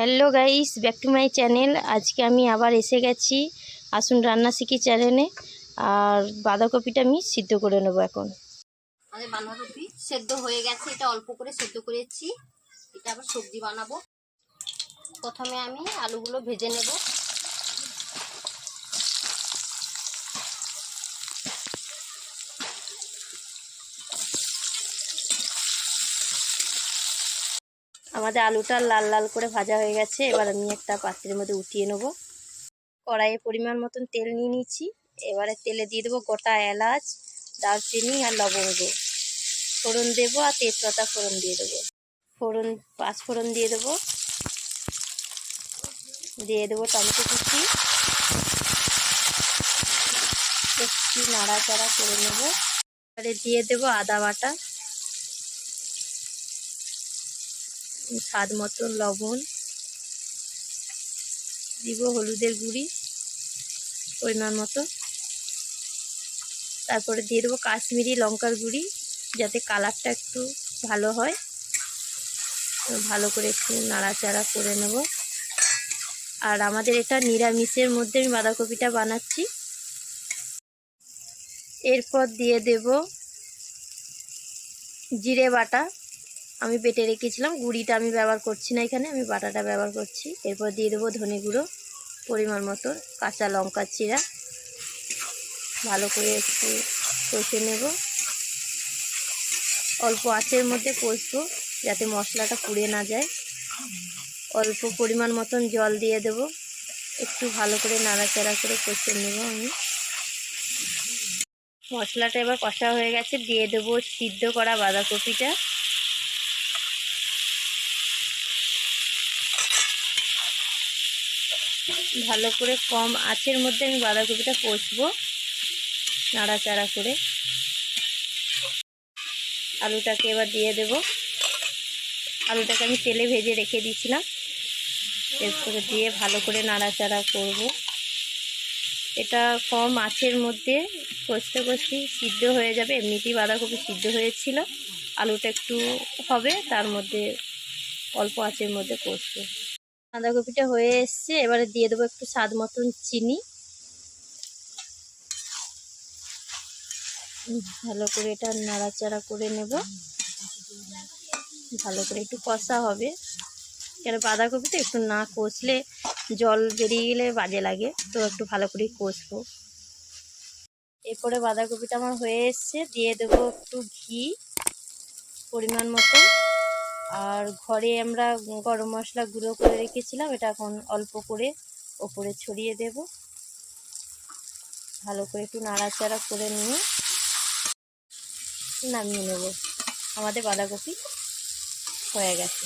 Hello guys back to my channel আজকে আমি আবার এসে গেছি আসুন রান্না শিখি চ্যানেলে আর বাঁধাকপিটা আমি সিদ্ধ করে নেব এখন। আমাদের বাঁধাকপি সেদ্ধ হয়ে গেছে। এটা অল্প করে সেদ্ধ করেছি। এটা আবার সবজি বানাবো। প্রথমে আমি আলুগুলো ভেজে নেব। আমাদের আলুটা লাল লাল করে ভাজা হয়ে গেছে। এবার আমি একটা পাত্রের মধ্যে উঠিয়ে নেব। কড়াইয়ে পরিমাণ মতন তেল নিয়ে নিচ্ছি। এবারে তেলে দিয়ে দেবো গোটা এলাচ, দারচিনি আর লবঙ্গ। ফোড়ন দেবো আর তেজপাতা ফোড়ন দিয়ে দেবো। ফোড়ন, পাঁচ ফোড়ন দিয়ে দেবো। দিয়ে দেবো টমেটো কুচি। একটু নাড়াচাড়া করে নেব। এবারে দিয়ে দেবো আদা বাটা। স্বাদ মতন লবণ, দিব হলুদের গুঁড়ি, পরিমাণ মতো। তারপরে দিয়ে দেবো কাশ্মীরি লঙ্কার গুঁড়ি, যাতে কালারটা একটু ভালো হয়। ভালো করে একটু নাড়াচাড়া করে নেব। আর আমাদের এটা নিরামিষের মধ্যে আমি বাঁধাকপিটা বানাচ্ছি। এরপর দিয়ে দেব জিরে বাটা। আমি পেটে রেখেছিলাম, গুঁড়িটা আমি ব্যবহার করছি না এখানে, আমি বাটাটা ব্যবহার করছি। এরপর দিয়ে দেবো ধনে গুঁড়ো, পরিমাণ মতো, কাঁচা লঙ্কা চিরা। ভালো করে একটু কষে নেব। অল্প আঁচের মধ্যে কষবো, যাতে মশলাটা পুড়ে না যায়। অল্প পরিমাণ মতন জল দিয়ে দেব। একটু ভালো করে নাড়াচাড়া করে কষে নেব আমি। মশলাটা এবার কষা হয়ে গেছে, দিয়ে দেবো সিদ্ধ করা বাঁধাকপিটা। ভালো করে কম আঁচের মধ্যে আমি বাঁধাকপিটা কষবো, নাড়াচাড়া করে। আলুটাকে এবার দিয়ে দেব। আলুটাকে আমি তেলে ভেজে রেখে দিয়েছিলাম। এরপরে দিয়ে ভালো করে নাড়াচাড়া করব। এটা কম আঁচের মধ্যে কষতে কষতে সিদ্ধ হয়ে যাবে। এমনিতেই বাঁধাকপি সিদ্ধ হয়েছিল। আলুটা একটু হবে, তার মধ্যে অল্প আঁচের মধ্যে কষবে। বাঁধাকপিটা হয়ে এসছে, এবারে দিয়ে দেবো একটু স্বাদ মতন চিনি। ভালো করে এটা নাড়াচাড়া করে নেব। ভালো করে একটু কষা হবে। কেন বাঁধাকপিটা একটু না কষলে জল বেরিয়ে গেলে বাজে লাগে, তো একটু ভালো করেই কষবো। এরপরে বাঁধাকপিটা আমার হয়ে এসছে, দিয়ে দেবো একটু ঘি পরিমাণ মতো আর ঘরে আমরা গরম মশলা গুঁড়ো করে রেখেছিলাম, এটা এখন অল্প করে ওপরে ছড়িয়ে দেব। ভালো করে একটু নাড়াচাড়া করে নিয়ে নামিয়ে নেব। আমাদের বাঁধাকপি হয়ে গেছে।